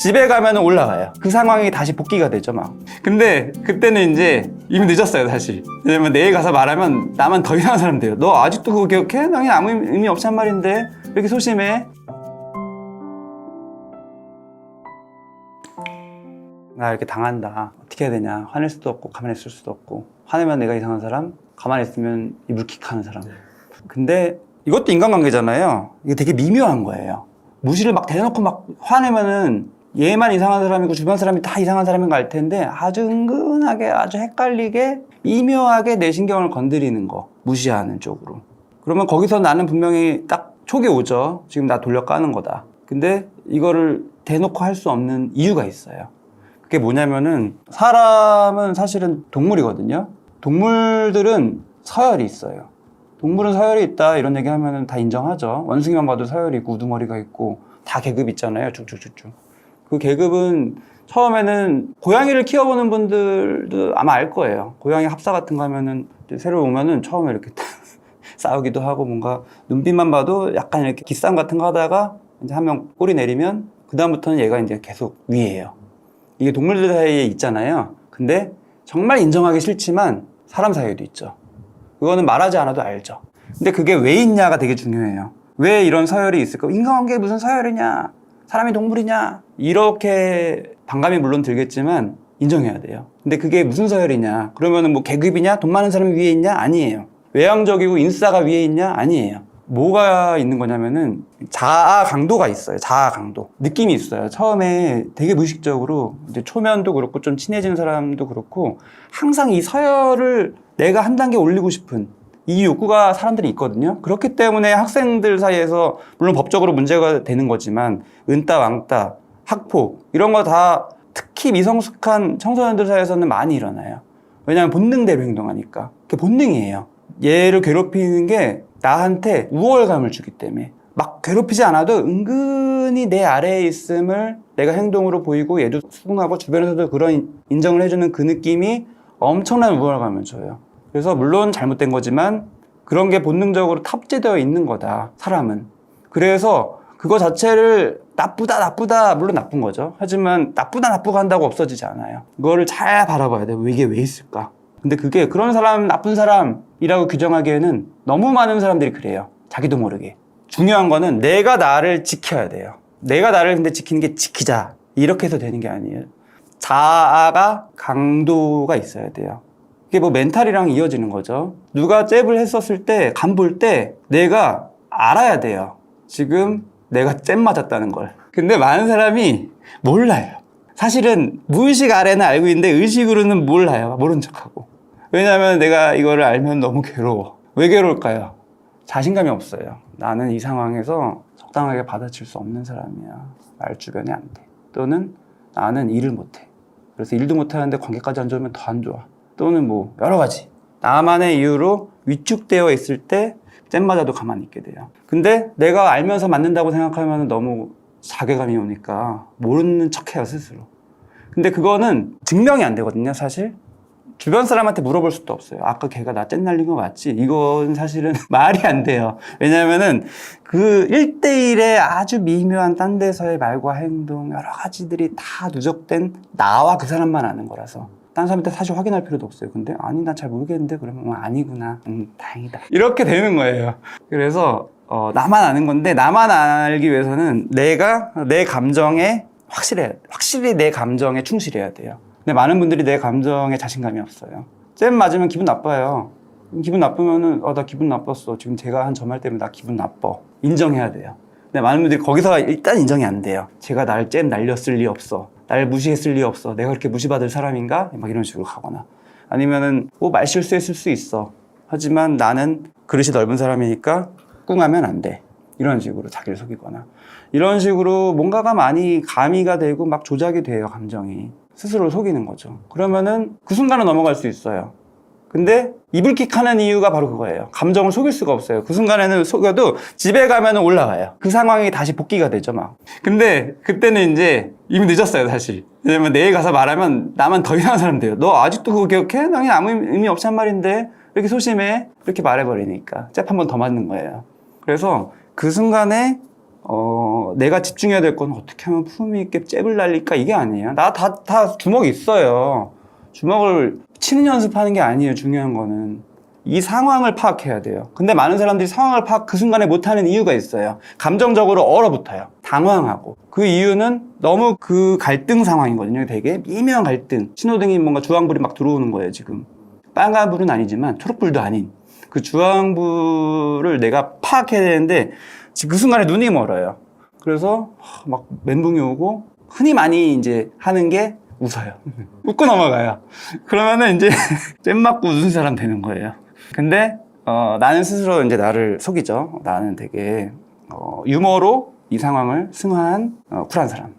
집에 가면 올라가요. 그 상황이 다시 복귀가 되죠, 막. 근데 그때는 이제 이미 늦었어요, 사실. 왜냐면 내일 가서 말하면 나만 더 이상한 사람 돼요. 너 아직도 그거 기억해? 나 그냥 아무 의미 없이 한 말인데. 왜 이렇게 소심해? 나 이렇게 당한다. 어떻게 해야 되냐. 화낼 수도 없고, 가만히 있을 수도 없고. 화내면 내가 이상한 사람, 가만히 있으면 이불킥 하는 사람. 근데 이것도 인간관계잖아요. 이게 되게 미묘한 거예요. 무시를 막 대놓고 막 화내면은 얘만 이상한 사람이고 주변 사람이 다 이상한 사람인 거 알 텐데 아주 은근하게 아주 헷갈리게 미묘하게 내 신경을 건드리는 거 무시하는 쪽으로. 그러면 거기서 나는 분명히 딱 촉이 오죠. 지금 나 돌려 까는 거다. 근데 이거를 대놓고 할 수 없는 이유가 있어요. 그게 뭐냐면은 사람은 사실은 동물이거든요. 동물들은 서열이 있어요. 동물은 서열이 있다 이런 얘기 하면은 다 인정하죠. 원숭이만 봐도 서열이 있고 우두머리가 있고 다 계급 있잖아요. 쭉쭉쭉쭉 그 계급은 처음에는 고양이를 키워보는 분들도 아마 알 거예요. 고양이 합사 같은 거 하면은 새로 오면은 처음에 이렇게 싸우기도 하고 뭔가 눈빛만 봐도 약간 이렇게 기싸움 같은 거 하다가 이제 한 명 꼬리 내리면 그다음부터는 얘가 이제 계속 위에요. 이게 동물들 사이에 있잖아요. 근데 정말 인정하기 싫지만 사람 사이에도 있죠. 그거는 말하지 않아도 알죠. 근데 그게 왜 있냐가 되게 중요해요. 왜 이런 서열이 있을까? 인간관계에 무슨 서열이냐? 사람이 동물이냐? 이렇게 반감이 물론 들겠지만 인정해야 돼요. 근데 그게 무슨 서열이냐? 그러면은 뭐 계급이냐? 돈 많은 사람이 위에 있냐? 아니에요. 외향적이고 인싸가 위에 있냐? 아니에요. 뭐가 있는 거냐면은 자아 강도가 있어요. 자아 강도. 느낌이 있어요. 처음에 되게 무의식적으로 이제 초면도 그렇고 좀 친해진 사람도 그렇고 항상 이 서열을 내가 한 단계 올리고 싶은 이 욕구가 사람들이 있거든요. 그렇기 때문에 학생들 사이에서 물론 법적으로 문제가 되는 거지만 은따 왕따 학폭 이런 거 다 특히 미성숙한 청소년들 사이에서는 많이 일어나요. 왜냐하면 본능대로 행동하니까. 그게 본능이에요. 얘를 괴롭히는 게 나한테 우월감을 주기 때문에 막 괴롭히지 않아도 은근히 내 아래에 있음을 내가 행동으로 보이고 얘도 수긍하고 주변에서도 그런 인정을 해주는 그 느낌이 엄청난 우월감을 줘요. 그래서 물론 잘못된 거지만 그런 게 본능적으로 탑재되어 있는 거다. 사람은. 그래서 그거 자체를 나쁘다 나쁘다 물론 나쁜 거죠. 하지만 나쁘다 나쁘고 한다고 없어지지 않아요. 그거를 잘 바라봐야 돼요. 이게 왜 있을까? 근데 그게 그런 사람 나쁜 사람이라고 규정하기에는 너무 많은 사람들이 그래요. 자기도 모르게. 중요한 거는 내가 나를 지켜야 돼요. 내가 나를 근데 지키는 게 지키자. 이렇게 해서 되는 게 아니에요. 자아가 강도가 있어야 돼요. 이게 뭐 멘탈이랑 이어지는 거죠. 누가 잽을 했었을 때, 간 볼 때 내가 알아야 돼요. 지금 내가 잽 맞았다는 걸. 근데 많은 사람이 몰라요. 사실은 무의식 아래는 알고 있는데 의식으로는 몰라요. 모른 척하고. 왜냐하면 내가 이거를 알면 너무 괴로워. 왜 괴로울까요? 자신감이 없어요. 나는 이 상황에서 적당하게 받아칠 수 없는 사람이야. 말 주변에 안 돼. 또는 나는 일을 못해. 그래서 일도 못하는데 관계까지 안 좋으면 더 안 좋아. 또는 뭐 여러 가지. 나만의 이유로 위축되어 있을 때 잼 맞아도 가만히 있게 돼요. 근데 내가 알면서 맞는다고 생각하면 너무 자괴감이 오니까 모르는 척해요 스스로. 근데 그거는 증명이 안 되거든요 사실. 주변 사람한테 물어볼 수도 없어요. 아까 걔가 나잼 날린 거 맞지? 이건 사실은 말이 안 돼요. 왜냐면은 그 1대1의 아주 미묘한 딴 데서의 말과 행동, 여러 가지들이 다 누적된 나와 그 사람만 아는 거라서. 딴 사람한테 사실 확인할 필요도 없어요. 근데 아니, 난 잘 모르겠는데? 그러면 어, 아니구나. 음, 다행이다. 이렇게 되는 거예요. 그래서 어, 나만 아는 건데, 나만 알기 위해서는 내가 내 감정에 확실해, 확실히 내 감정에 충실해야 돼요. 근데 많은 분들이 내 감정에 자신감이 없어요. 잼 맞으면 기분 나빠요. 기분 나쁘면은, 어, 나 기분 나빴어. 지금 제가 한저말 때문에 나 기분 나빠. 인정해야 돼요. 근데 많은 분들이 거기서 일단 인정이 안 돼요. 제가 날 잼 날렸을 리 없어. 날 무시했을 리 없어. 내가 그렇게 무시받을 사람인가? 막 이런 식으로 가거나. 아니면은, 뭐 말 실수했을 수 있어. 하지만 나는 그릇이 넓은 사람이니까 꿍하면 안 돼. 이런 식으로 자기를 속이거나. 이런 식으로 뭔가가 많이 가미가 되고 막 조작이 돼요, 감정이. 스스로를 속이는 거죠. 그러면은 그 순간은 넘어갈 수 있어요. 근데 이불킥 하는 이유가 바로 그거예요. 감정을 속일 수가 없어요. 그 순간에는 속여도 집에 가면 올라가요. 그 상황이 다시 복귀가 되죠, 막. 근데 그때는 이제 이미 늦었어요, 사실. 왜냐면 내일 가서 말하면 나만 더 이상한 사람 돼요. 너 아직도 그거 기억해? 나 그냥 아무 의미 없이 한 말인데? 이렇게 소심해? 이렇게 말해버리니까. 잽 한 번 더 맞는 거예요. 그래서 그 순간에 어, 내가 집중해야 될 건 어떻게 하면 품위 있게 잽을 날릴까 이게 아니에요. 나 다, 다 주먹 있어요. 주먹을 치는 연습하는 게 아니에요. 중요한 거는. 이 상황을 파악해야 돼요. 근데 많은 사람들이 상황을 파악 그 순간에 못하는 이유가 있어요. 감정적으로 얼어붙어요. 당황하고. 그 이유는 너무 그 갈등 상황이거든요. 되게 미묘한 갈등. 신호등이 뭔가 주황불이 막 들어오는 거예요, 지금. 빨간불은 아니지만 초록불도 아닌. 그 주황불을 내가 파악해야 되는데 그 순간에 눈이 멀어요. 그래서 막 멘붕이 오고 흔히 많이 이제 하는 게 웃어요. 웃고 넘어가요. 그러면은 이제 잼 맞고 웃은 사람 되는 거예요. 근데 어, 나는 스스로 이제 나를 속이죠. 나는 되게 어, 유머로 이 상황을 승화한 어, 쿨한 사람.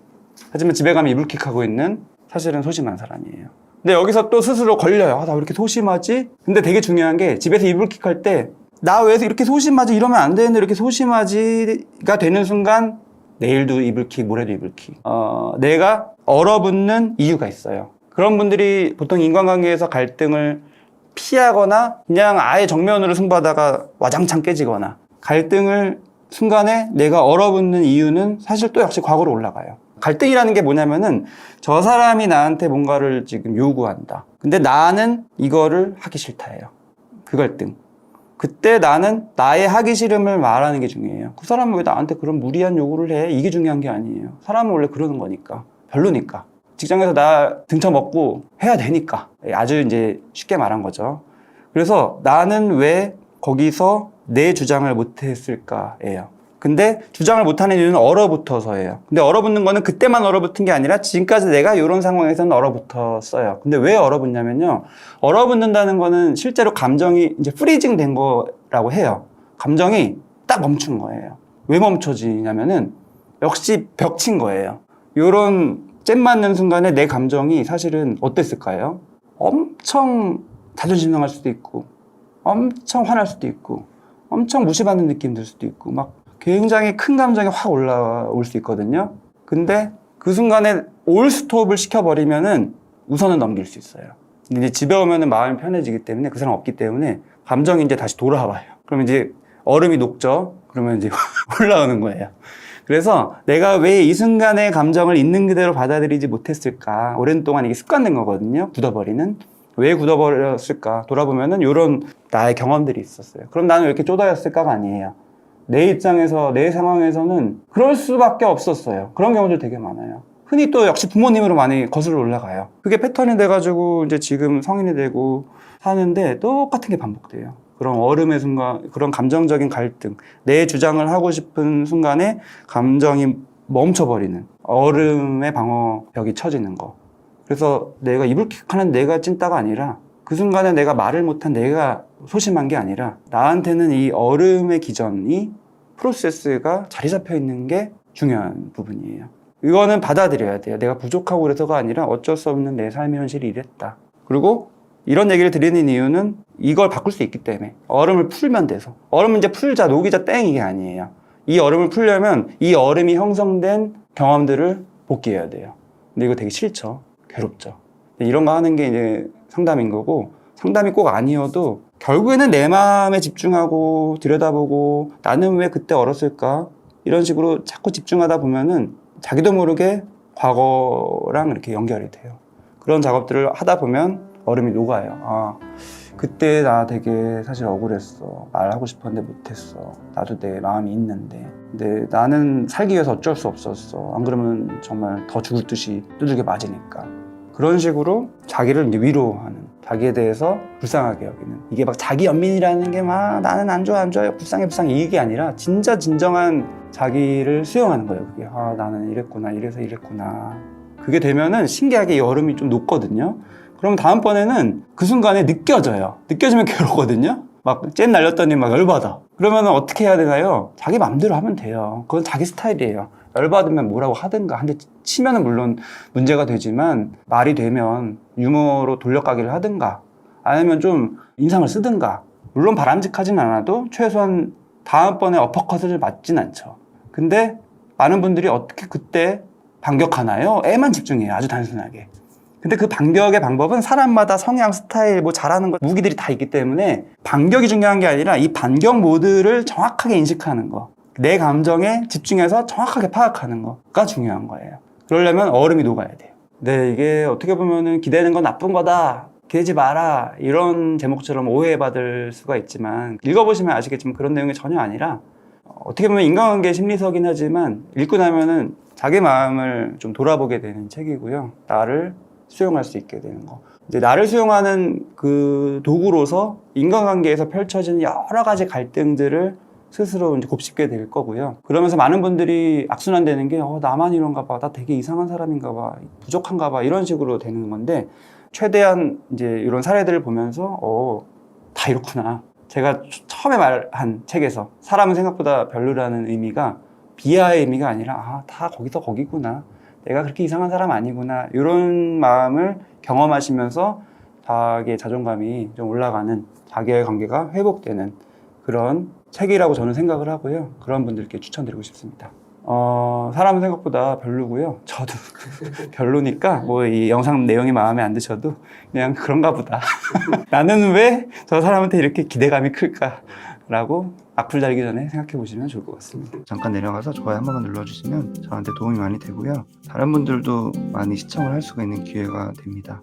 하지만 집에 가면 이불킥하고 있는 사실은 소심한 사람이에요. 근데 여기서 또 스스로 걸려요. 아, 나 왜 이렇게 소심하지? 근데 되게 중요한 게 집에서 이불킥할 때 나 왜 이렇게 소심하지? 이러면 안 되는데 이렇게 소심하지가 되는 순간 내일도 이불킥, 모레도 이불킥. 어, 내가 얼어붙는 이유가 있어요. 그런 분들이 보통 인간관계에서 갈등을 피하거나 그냥 아예 정면으로 승부하다가 와장창 깨지거나 갈등을 순간에 내가 얼어붙는 이유는 사실 또 역시 과거로 올라가요. 갈등이라는 게 뭐냐면은 저 사람이 나한테 뭔가를 지금 요구한다. 근데 나는 이거를 하기 싫다예요. 그 갈등. 그때 나는 나의 하기 싫음을 말하는 게 중요해요. 그 사람은 왜 나한테 그런 무리한 요구를 해? 이게 중요한 게 아니에요. 사람은 원래 그러는 거니까. 별로니까. 직장에서 나 등쳐먹고 해야 되니까. 아주 이제 쉽게 말한 거죠. 그래서 나는 왜 거기서 내 주장을 못했을까예요. 근데 주장을 못하는 이유는 얼어붙어서예요. 근데 얼어붙는 거는 그때만 얼어붙은 게 아니라 지금까지 내가 이런 상황에서는 얼어붙었어요. 근데 왜 얼어붙냐면요. 얼어붙는다는 거는 실제로 감정이 이제 프리징 된 거라고 해요. 감정이 딱 멈춘 거예요. 왜 멈춰지냐면은 역시 벽친 거예요. 요런 잼 맞는 순간에 내 감정이 사실은 어땠을까요? 엄청 자존심 상할 수도 있고, 엄청 화날 수도 있고, 엄청 무시받는 느낌 들 수도 있고, 막 굉장히 큰 감정이 확 올라올 수 있거든요. 근데 그 순간에 올 스톱을 시켜버리면은 우선은 넘길 수 있어요. 근데 이제 집에 오면은 마음이 편해지기 때문에 그 사람 없기 때문에 감정이 이제 다시 돌아와요. 그러면 이제 얼음이 녹죠. 그러면 이제 올라오는 거예요. 그래서 내가 왜 이 순간의 감정을 있는 그대로 받아들이지 못했을까? 오랜 동안 이게 습관된 거거든요. 굳어버리는. 왜 굳어버렸을까? 돌아보면은 이런 나의 경험들이 있었어요. 그럼 나는 왜 이렇게 쪼다였을까가 아니에요. 내 입장에서, 내 상황에서는 그럴 수밖에 없었어요. 그런 경우들 되게 많아요. 흔히 또 역시 부모님으로 많이 거슬러 올라가요. 그게 패턴이 돼가지고 이제 지금 성인이 되고 사는데 똑같은 게 반복돼요. 그런 얼음의 순간, 그런 감정적인 갈등, 내 주장을 하고 싶은 순간에 감정이 멈춰버리는 얼음의 방어벽이 쳐지는 거. 그래서 내가 이불킥하는 내가 찐따가 아니라 그 순간에 내가 말을 못한 내가 소심한 게 아니라 나한테는 이 얼음의 기전이 프로세스가 자리 잡혀 있는 게 중요한 부분이에요. 이거는 받아들여야 돼요. 내가 부족하고 그래서가 아니라 어쩔 수 없는 내 삶의 현실이 이랬다. 그리고 이런 얘기를 드리는 이유는 이걸 바꿀 수 있기 때문에 얼음을 풀면 돼서 얼음 이제 풀자 녹이자 땡 이게 아니에요. 이 얼음을 풀려면 이 얼음이 형성된 경험들을 복귀해야 돼요. 근데 이거 되게 싫죠. 괴롭죠. 이런 거 하는 게 이제 상담인 거고 상담이 꼭 아니어도 결국에는 내 마음에 집중하고 들여다보고 나는 왜 그때 얼었을까 이런 식으로 자꾸 집중하다 보면은 자기도 모르게 과거랑 이렇게 연결이 돼요. 그런 작업들을 하다 보면 얼음이 녹아요. 아, 그때 나 되게 사실 억울했어. 말하고 싶었는데 못했어. 나도 내 마음이 있는데. 근데 나는 살기 위해서 어쩔 수 없었어. 안 그러면 정말 더 죽을 듯이 두들겨 맞으니까. 그런 식으로 자기를 이제 위로하는, 자기에 대해서 불쌍하게 여기는. 이게 막 자기 연민이라는 게 막 나는 안 좋아, 안 좋아요. 불쌍해, 불쌍해. 이게 아니라 진짜 진정한 자기를 수용하는 거예요. 그게. 아, 나는 이랬구나, 이래서 이랬구나. 그게 되면은 신기하게 이 얼음이 좀 녹거든요. 그럼 다음번에는 그 순간에 느껴져요. 느껴지면 괴롭거든요. 막잼 날렸더니 막 열받아. 그러면 어떻게 해야 되나요? 자기 맘대로 하면 돼요. 그건 자기 스타일이에요. 열받으면 뭐라고 하든가. 한대 치면은 물론 문제가 되지만 말이 되면 유머로 돌려가기를 하든가. 아니면 좀 인상을 쓰든가. 물론 바람직하진 않아도 최소한 다음번에 어퍼컷을 맞진 않죠. 근데 많은 분들이 어떻게 그때 반격하나요? 애만 집중해요. 아주 단순하게. 근데 그 반격의 방법은 사람마다 성향, 스타일, 뭐 잘하는 것, 무기들이 다 있기 때문에 반격이 중요한 게 아니라 이 반격 모드를 정확하게 인식하는 거. 내 감정에 집중해서 정확하게 파악하는 거가 중요한 거예요. 그러려면 얼음이 녹아야 돼요. 근데 이게 어떻게 보면은 기대는 건 나쁜 거다. 기대지 마라. 이런 제목처럼 오해받을 수가 있지만 읽어보시면 아시겠지만 그런 내용이 전혀 아니라 어, 어떻게 보면 인간관계 심리서긴 하지만 읽고 나면은 자기 마음을 좀 돌아보게 되는 책이고요. 나를 수용할 수 있게 되는 거. 이제 나를 수용하는 그 도구로서 인간관계에서 펼쳐지는 여러 가지 갈등들을 스스로 이제 곱씹게 될 거고요. 그러면서 많은 분들이 악순환 되는 게, 어, 나만 이런가 봐. 나 되게 이상한 사람인가 봐. 부족한가 봐. 이런 식으로 되는 건데, 최대한 이제 이런 사례들을 보면서, 어, 다 이렇구나. 제가 처음에 말한 책에서 사람은 생각보다 별로라는 의미가 비하의 의미가 아니라, 아, 다 거기서 거기구나. 내가 그렇게 이상한 사람 아니구나. 이런 마음을 경험하시면서 자기의 자존감이 좀 올라가는 자기의 관계가 회복되는 그런 책이라고 저는 생각을 하고요. 그런 분들께 추천드리고 싶습니다. 어, 사람은 생각보다 별로고요. 저도 별로니까 뭐 이 영상 내용이 마음에 안 드셔도 그냥 그런가 보다. 나는 왜 저 사람한테 이렇게 기대감이 클까? 라고 악플 달기 전에 생각해 보시면 좋을 것 같습니다. 잠깐 내려가서 좋아요 한 번만 눌러주시면 저한테 도움이 많이 되고요. 다른 분들도 많이 시청을 할 수가 있는 기회가 됩니다.